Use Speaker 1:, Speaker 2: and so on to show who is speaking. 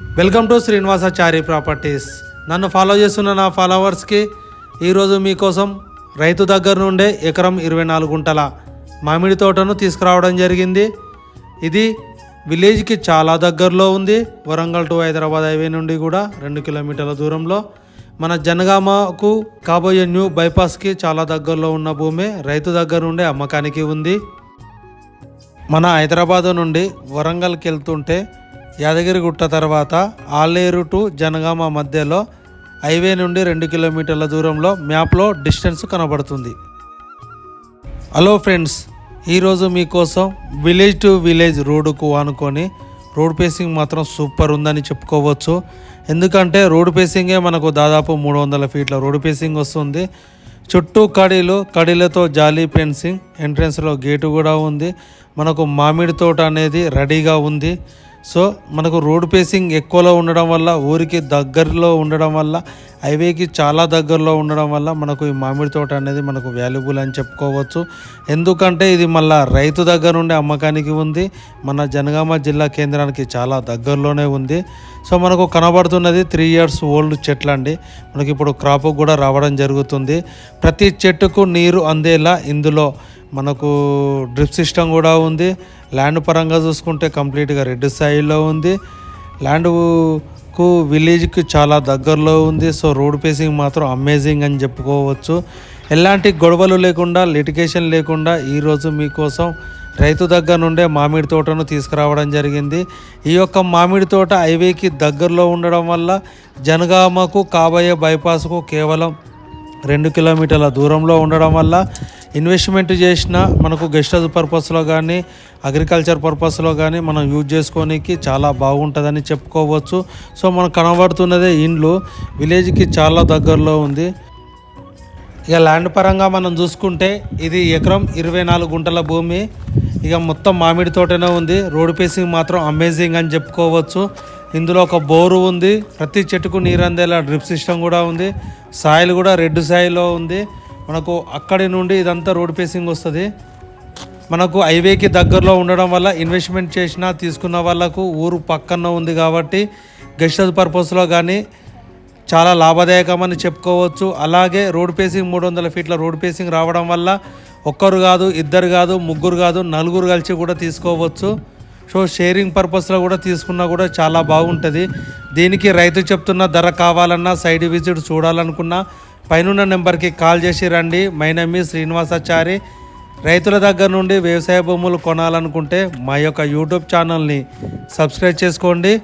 Speaker 1: Welcome to Srinivasachari properties. నన్ను follow చేస్తున్న నా ఫాలోవర్స్కి ఈరోజు మీకోసం రైతు దగ్గర నుండే ఎకరం ఇరవై నాలుగు గుంటల మామిడి తోటను తీసుకురావడం జరిగింది. ఇది విలేజ్కి చాలా దగ్గరలో ఉంది. వరంగల్ టు హైదరాబాద్ హైవే నుండి కూడా రెండు కిలోమీటర్ల దూరంలో. మన జనగామకు కాబోయే న్యూ బైపాస్కి చాలా దగ్గరలో ఉన్న భూమి రైతు దగ్గర నుండే అమ్మకానికి ఉంది. మన హైదరాబాద్ నుండి వరంగల్కి వెళ్తుంటే యాదగిరిగుట్ట తర్వాత ఆలేరు టు జనగామ మధ్యలో హైవే నుండి రెండు కిలోమీటర్ల దూరంలో మ్యాప్లో డిస్టెన్స్ కనబడుతుంది. హలో ఫ్రెండ్స్ ఈరోజు మీకోసం విలేజ్ టు విలేజ్ రోడ్డుకు ఆనుకొని రోడ్ పేసింగ్ మాత్రం సూపర్ ఉందని చెప్పుకోవచ్చు. ఎందుకంటే రోడ్ పేసింగే మనకు దాదాపు మూడు వందల ఫీట్ల రోడ్ పేసింగ్ వస్తుంది. చుట్టూ కడీలు కడీలతో జాలీ ఫెన్సింగ్ ఎంట్రన్స్లో గేటు కూడా ఉంది. మనకు మామిడి తోట అనేది రెడీగా ఉంది. సో మనకు రోడ్ పేసింగ్ ఎక్కువలో ఉండడం వల్ల ఊరికి దగ్గరలో ఉండడం వల్ల హైవేకి చాలా దగ్గరలో ఉండడం వల్ల మనకు ఈ మామిడి తోట అనేది మనకు వాల్యుబుల్ అని చెప్పుకోవచ్చు. ఎందుకంటే ఇది మళ్ళా రైతు దగ్గర నుండి అమ్మకానికి ఉంది. మన జనగామ జిల్లా కేంద్రానికి చాలా దగ్గరలోనే ఉంది. సో మనకు కనబడుతున్నది త్రీ ఇయర్స్ ఓల్డ్ చెట్లు అండి మనకి ఇప్పుడు క్రాప్ కూడా రావడం జరుగుతుంది. ప్రతి చెట్టుకు నీరు అందేలా ఇందులో మనకు డ్రిప్ సిస్టమ్ కూడా ఉంది. ల్యాండ్ పరంగా చూసుకుంటే కంప్లీట్గా రెడ్ స్థాయిలో ఉంది. ల్యాండ్ ల్యాండ్కు విలేజ్కి చాలా దగ్గరలో ఉంది సో రోడ్ పేసింగ్ మాత్రం అమేజింగ్ అని చెప్పుకోవచ్చు. ఎలాంటి గొడవలు లేకుండా లిటికేషన్ లేకుండా ఈరోజు మీకోసం రైతు దగ్గర నుండే మామిడి తోటను తీసుకురావడం జరిగింది. ఈ యొక్క మామిడి తోట హైవేకి దగ్గరలో ఉండడం వల్ల జనగామకు కాబోయే బైపాస్కు కేవలం రెండు కిలోమీటర్ల దూరంలో ఉండడం వల్ల ఇన్వెస్ట్మెంట్ చేసిన మనకు గెస్ట్ హౌస్ పర్పస్లో కానీ అగ్రికల్చర్ పర్పస్లో కానీ మనం యూజ్ చేసుకోనికి చాలా బాగుంటుందని చెప్పుకోవచ్చు. సో మనకు కనబడుతున్నదే ఇండ్లు. విలేజ్కి చాలా దగ్గరలో ఉంది. ఇక ల్యాండ్ పరంగా మనం చూసుకుంటే ఇది ఎకరం ఇరవై నాలుగు గుంటల భూమి. ఇక మొత్తం మామిడి తోటనే ఉంది. రోడ్ పేసింగ్ మాత్రం అమేజింగ్ అని చెప్పుకోవచ్చు. ఇందులో ఒక బోరు ఉంది. ప్రతి చెట్టుకు నీరు అందేలా డ్రిప్ సిస్టమ్ కూడా ఉంది. సాయిల్ కూడా రెడ్ సాయిల్లో ఉంది. మనకు అక్కడి నుండి ఇదంతా రోడ్ పేసింగ్ వస్తుంది. మనకు హైవేకి దగ్గరలో ఉండడం వల్ల ఇన్వెస్ట్మెంట్ చేసిన తీసుకున్న వాళ్ళకు ఊరు పక్కన ఉంది కాబట్టి గెస్ట్ పర్పస్లో కానీ చాలా లాభదాయకమని చెప్పుకోవచ్చు. అలాగే రోడ్ పేసింగ్ మూడు వందల ఫీట్ల రోడ్ పేసింగ్ రావడం వల్ల ఒక్కరు కాదు ఇద్దరు కాదు ముగ్గురు కాదు నలుగురు కలిసి కూడా తీసుకోవచ్చు. సో షేరింగ్ పర్పస్లో కూడా తీసుకున్నా కూడా చాలా బాగుంటుంది. దీనికి రైతు చెప్తున్న ధర కావాలన్నా సైడ్ విజిట్ చూడాలనుకున్నా పైనున్న నెంబర్కి కాల్ చేసి రండి. మై నేమ్ శ్రీనివాసాచారి రైతుల దగ్గర నుండి వ్యవసాయ భూములు కొనాలనుకుంటే మా యొక్క యూట్యూబ్ ఛానల్ని సబ్స్క్రైబ్ చేసుకోండి.